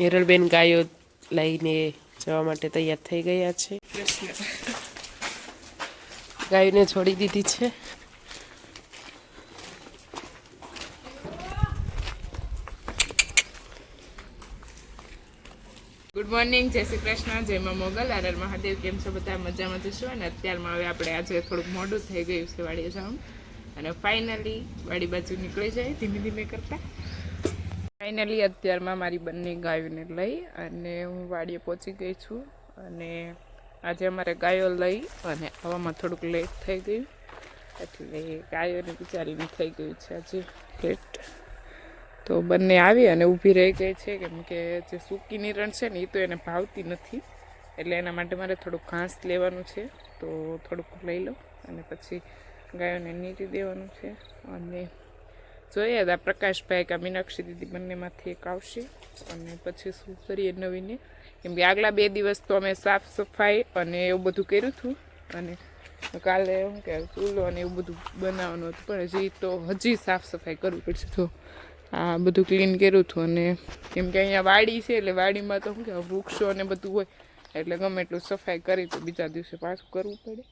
હિરલબેન ગાયો લઈને જવા માટે તૈયાર થઈ ગયા છે. ગાયોને છોડી દીધી છે. ગુડ મોર્નિંગ જય શ્રી કૃષ્ણ, જય મા મોગલ આર મહાદેવ, કેમ છો બધા? મજામાં જશો અને અત્યારમાં હવે આપણે આજે થોડુંક મોડું થઈ ગયું છે વાડીએ જવાનું. અને ફાઇનલી વાડી બાજુ નીકળી જાય ધીમે ધીમે કરતા. ફાઇનલી અત્યારમાં મારી બંને ગાયોને લઈ અને હું વાડીએ પહોંચી ગઈ છું અને આજે અમારે ગાયો લઈ અને આવવામાં થોડુંક લેટ થઈ ગયું. એટલે ગાયોને બિચારીને થઈ ગયું છે આજે લેટ તો બંને આવી અને ઊભી રહી ગઈ છે કેમ કે જે સૂકી નિરણ છે ને એ તો એને ભાવતી નથી. એટલે એના માટે મારે થોડુંક ઘાસ લેવાનું છે. તો થોડુંક લઈ લો અને પછી ગાયોને નીરી દેવાનું છે અને જોઈએ આ પ્રકાશભાઈ કે મીનાક્ષી દીદી બંનેમાંથી એક આવશે. અને પછી શું કરીએ નવીને? કેમ કે આગલા બે દિવસ તો અમે સાફ સફાઈ અને એવું બધું કર્યું હતું. અને કાલે શું કે ચૂલો અને એવું બધું બનાવવાનું હતું. પણ હજી તો હજી સાફ સફાઈ કરવી પડશે. તો આ બધું ક્લીન કર્યું હતું. અને કેમ કે અહીંયા વાડી છે, એટલે વાડીમાં તો શું કે વૃક્ષો અને બધું હોય. એટલે ગમે એટલું સફાઈ કરી તો બીજા દિવસે પાછું કરવું પડે.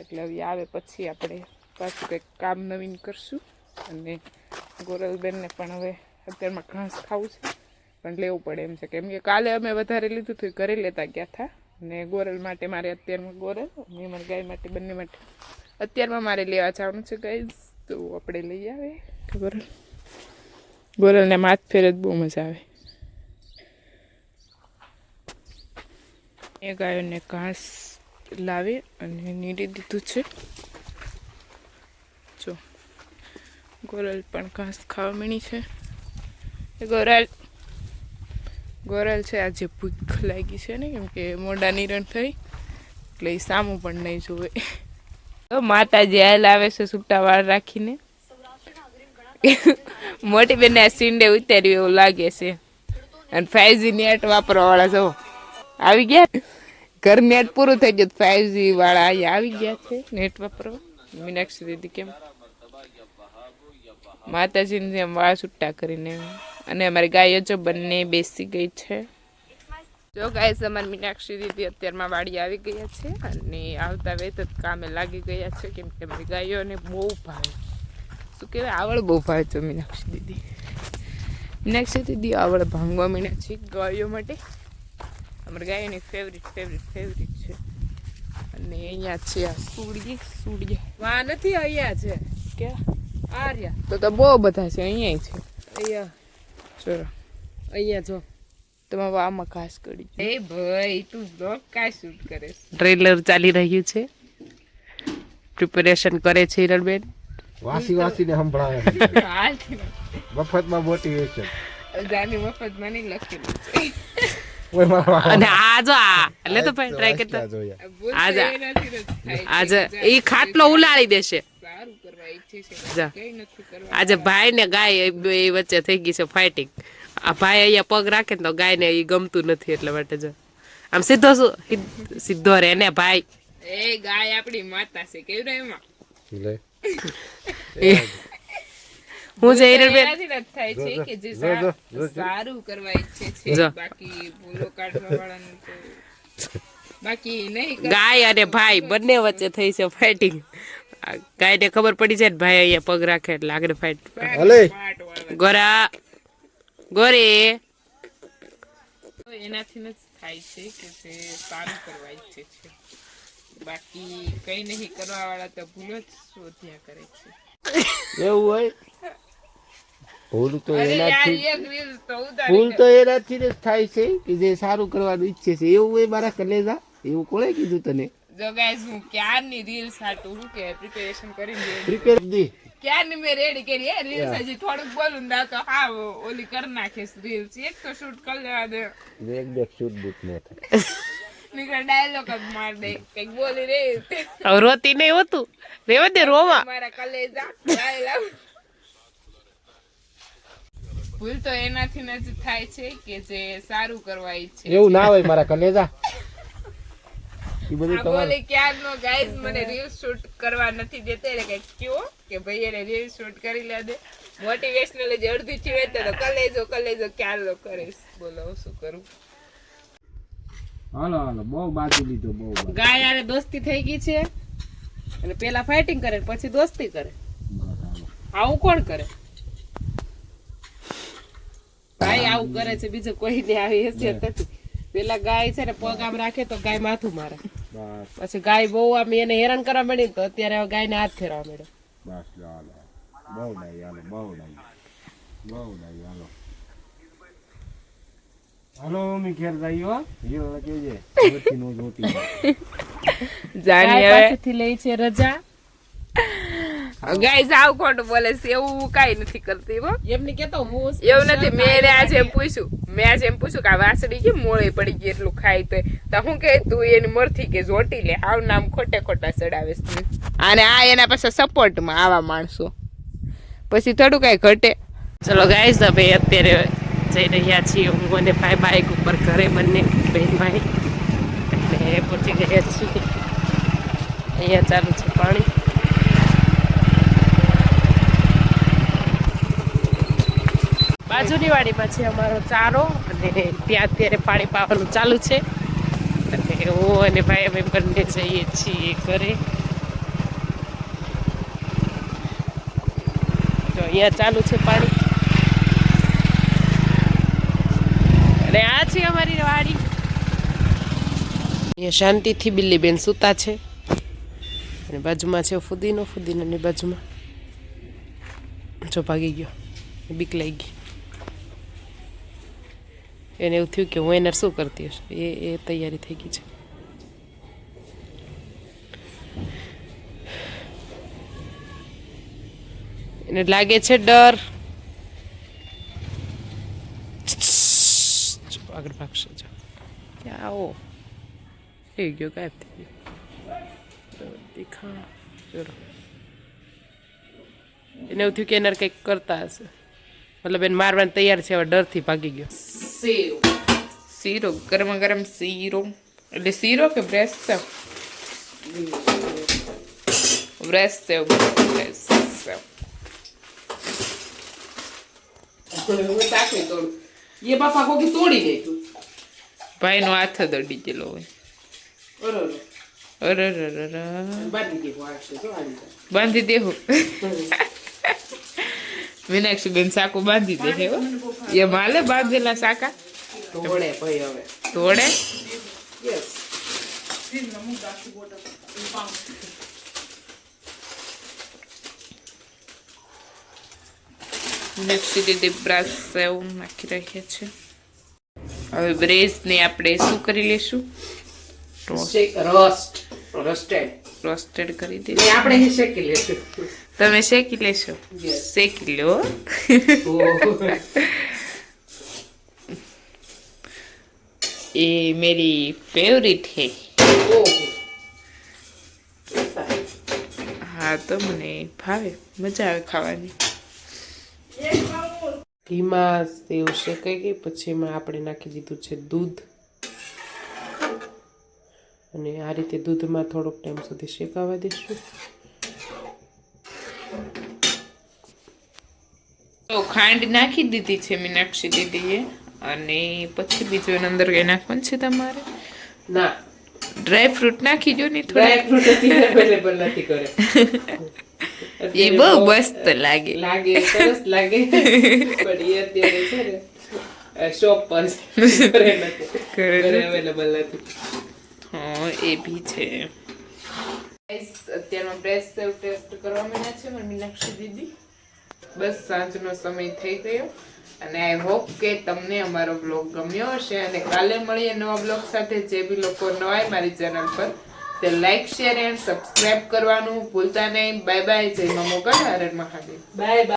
એટલે હવે આવે પછી આપણે પાછું કંઈક કામ નવીન કરશું. અને ગોરલબેનને પણ હવે અત્યારમાં ઘાસ ખાવું છે, પણ લેવું પડે એમ છે. કેમ કે કાલે અમે વધારે લીધું હતું ઘરે લેતા ગયા હતા. અને ગોરલ માટે મારે અત્યારમાં ગોરલ અને અમારી ગાય માટે બંને માટે અત્યારમાં મારે લેવા જવાનું છે ગાય તો આપણે લઈ આવે ગોરલ? ગોરલને માથ ફેરે જ બહુ મજા આવે. એ ગાયોને ઘાસ લાવી અને નીરી દીધું છે જો ગોરલ પણ ઘાસ ખાવા મીણી છે. ગોરલ ગોરલ છે આજે ભૂખ લાગી છે ને, કેમ કે મોઢા નિરણ થઈ, એટલે એ સામું પણ નહીં જોવે તો માતાજી આયલ આવે છે છૂટા વાળ રાખીને. મોટી બેન આ સીંડે ઉતાર્યું એવું લાગે છે. અને ફાઈવજી નેટ વાપરવા વાળા જો, આવી ગયા? ઘર નેટ પૂરું થઈ ગયું ફાઈવજી વાળા અહીંયા આવી ગયા છે નેટ વાપરવા. મીનાક્ષી દીદી કેમ? માતાજીને જેમ વાળ છૂટા કરીને. અને અમારી ગાયો જો બંને બેસી ગઈ છે. જો ગાય અમારી મીનાક્ષી દીદી અત્યારમાં વાડી આવી ગયા છે અને આવતા વેત જ કામે લાગી ગયા છે કેમ કે અમારી ગાયોને બહુ ભાવે. શું કહેવાય? આવડ બહુ ભાવે છે મીનાક્ષી દીદી. મીનાક્ષી દીદી આવડ ભાંગવા મીના છે ગાયો માટે. અમારી ગાયોની ફેવરિટ ફેવરિટ ફેવરિટ છે. અને અહીંયા છે આ સુડીએ સુડીએ વા નથી અહીંયા છે. કે આર્યા તો તો બહુ બધા છે અહીંયા છે. અહીંયા. ચલો. અહીંયા જો. તમે આમાં ઘાસ કરી એ ભાઈ તું બ્લોગ કાંઈ શૂટ કરે ટ્રેલર ચાલી રહ્યું છે. પ્રિપેરેશન કરે છે હિરલબેન વાસી વાસીને સંભળાવે મફતમાં મોટિવેશન જાની મફતમાં નહીં લખેલું છે. અને આ જો આ. એટલે તો ભાઈ ટ્રાય કરતા. આજા. આજે એ ખાટલો ઉલાળી દેશે. આજે ભાઈ ને ગાય એ વચ્ચે થઈ ગઈ છે ફાઇટિંગ આ ભાઈ અહીંયા પગ રાખે ને તો ગાય ને એ ગમતું નથી એટલે માટે જો. આમ સીધો શું સીધો રે ને ભાઈ. એ ગાય આપણી માતા છે. કેવું એમાં? લે. હું જે હિરલબેન બેન થાય છે કે જો. સારું કરવા ઈચ્છે છે. બાકી ભૂલો કાઢવા વાળાનું બાકી નહીં ગાય અને ભાઈ બંને વચ્ચે થઈ છે ફાઇટિંગ ગાય ને ખબર પડી જાય ને ભાઈ અહીંયા પગ રાખે એટલે આગળ ફાઈટ અલે ગોરા. ગોરે. એનાથી જ થાય છે કે તે સારું કરવા ઈચ્છે છે. બાકી કઈ નહીં કરવા વાળા તો ભૂલ જ શોધ્યા કરે છે. એવું હોય? ભૂલ તો એનાથી ભૂલ તો એનાથી જ થાય છે કે જે સારું કરવાનું ઈચ્છે છે. એવું હોય મારા કલેજા? એવું કોણે કીધું તને? જો ગાઈસ હું ક્યારની રીલ સાટું હું કે પ્રિપેરેશન કરીને. પ્રિપેર દી. ક્યારની મેં રેડી કરી એ રીલ હજી થોડુંક બોલું ના તો હા ઓલી કરી નાખીશ રીલ એક તો શૂટ કરી લેવા દે. એક દેખ શૂટ બૂટ ન થાય. નીકળ ડાયલોગ જ માર દે. કંઈક બોલી રે. રોતી નહીં હોતું રેવા દે રોવા. મારા કલેજા. ડાયલોગ ભૂલ તો એનાથી જ થાય છે કે જે સારું કરવા ઈચ્છે એવું ના હોય મારા કલેજા. એ બધું તમારે ક્યારનો ગાઈસ મને રીલ શૂટ કરવા નથી દેતા. એટલે કંઈક કયો? કે ભાઈ એને રીલ શૂટ કરી લે દે. મોટિવેશનલ જે અડધી તો કલેજો કલેજો ક્યારે કરીશ બોલો શું કરું? હાલો હાલો બહુ બાકી લીધો બહુ ગાય આને દોસ્તી થઈ ગઈ છે. અને પેલા ફાઇટિંગ કરે પછી દોસ્તી કરે. આવું કોણ કરે? ભાઈ આવું કરે છે બીજું કોઈ ને આવી હેસિયત નથી. પેલા ગાય છે ને પગ આમ રાખે તો ગાય માથું મારે. બસ. પછી ગાય બહુ આમ એને હેરાન કરવા મળી તો અત્યારે હવે ગાયને હાથ ફેરવા મળ્યો બસ ચાલો બહુ ડાઈ હાલો બહુ ડાઈ બહુ ડાઈ હાલો. હાલો મી ઘેર જઈ હો. હીરો કેજે. જોતી નો જોતી જાણી હવે. પાસેથી લઈ છે રજા. ગાઈઝ આવ ખોટું બોલે છે એવું કાઈ નથી કરતી હો. એમને કેતો હું એવું નથી મેં આજે એમ પૂછ્યું મેં આજે એમ પૂછ્યું કે આ વાસળી કે મોળે પડી ગઈ એટલું ખાય તો તો હું કે તું એની મરથી કે જોટી લે આવ નામ ખોટે ખોટા ચડાવેશ તું. અને આ એના પાસે સપોર્ટમાં આવા માણસો. પછી થોડું કઈ ઘટે. ચલો ગાઈઝ હવે અત્યારે જઈ રહ્યા છીએ હું અને ભાઈ બાઈક ઉપર ઘરે બંને બેન ભાઈ. એટલે પહોંચી ગયા છીએ. અહીંયા ચાલુ છે પાણી. બાજુની વાડીમાં છે અમારો ચારો. અને ત્યાં અત્યારે પાણી પાવાનું ચાલુ છે. અને હું અને ભાઈ અમે બંને જઈએ છીએ ઘરે. તો અહીંયા ચાલુ છે પાણી. અને આ છે અમારી વાડી. અહીંયા શાંતિથી બિલ્લીબેન સૂતા છે. અને બાજુમાં છે ફુદીનો, ફુદીનાની બાજુમાં. જો ભાગી ગયો. બીક લાગી. ગઈ એને એવું થયું કે હું એને શું કરતી હશે? એ એ તૈયારી થઈ ગઈ છે. એને લાગે છે ડર. આગળ ભાગશે, જો. ક્યાં આવો? થઈ ગયો, ગાયબ થઈ ગયો. દેખા ચલો. એને એવું થયું કે એનર કંઈક કરતા હશે. મતલબ એને મારવાની તૈયાર છે હવે ડરથી ભાગી ગયો. સેવ શીરો ગરમ ગરમ શીરો. એટલે શીરો કે બ્રેસ છે? બ્રેસ છે બ્રેસ સેવ ભાઈ નો હાથ દોડી ગયેલો હોય. બાંધી દેવું વિનાયક્ષી બેન સાકું બાંધી દે એ માલે બાંધેલા સાકા તોડે ભાઈ હવે. તોડે એવું નાખી રહ્યા છે. હવે બ્રેઝને આપણે શું કરી લેશું? રોસ્ટેડ. કરી દઈએ આપણે શેકી લેશું. તમે શેકી લેશો. શેકી લો એ મેરી ફેવરિટ હે હા તો મને ભાવે મજા આવે ખાવાની ધીમા સેવ શેકાઈ ગઈ પછી એમાં આપણે નાખી દીધું છે દૂધ અને આ રીતે દૂધમાં થોડોક ટાઈમ સુધી શેકાવા દઈશું તો ખાંડ નાખી દીધી છે મીનાક્ષી દીદીએ. અને પછી બીજું અંદર કઈ નાખવાનું છે તમારે? ના. ડ્રાય ફ્રૂટ નાખી દો ને ડ્રાય ફ્રૂટ અવેલેબલ નથી કરે એ બહુ મસ્ત લાગે. લાગે સરસ લાગે. પણ એ અત્યારે છે ને શોપ પર. ઘરે નથી. ઘરે અવેલેબલ નથી. હા એ બી છે. અત્યારમાં બ્રેસ્ટ ટેસ્ટ કરવા માંડ્યા છે મને મીનાક્ષી દીદી. બસ સાંજનો સમય થઈ ગયો. અને આઈ હોપ કે તમને અમારો બ્લોગ ગમ્યો હશે. અને કાલે મળીએ નવા બ્લોગ સાથે. જે બી લોકો નવાય મારી ચેનલ પર, તે લાઈક શેર એન્ડ સબસ્ક્રાઈબ કરવાનું ભૂલતા નહીં. બાય બાય જય મા મોગલ હર હર મહાદેવ. Bye bye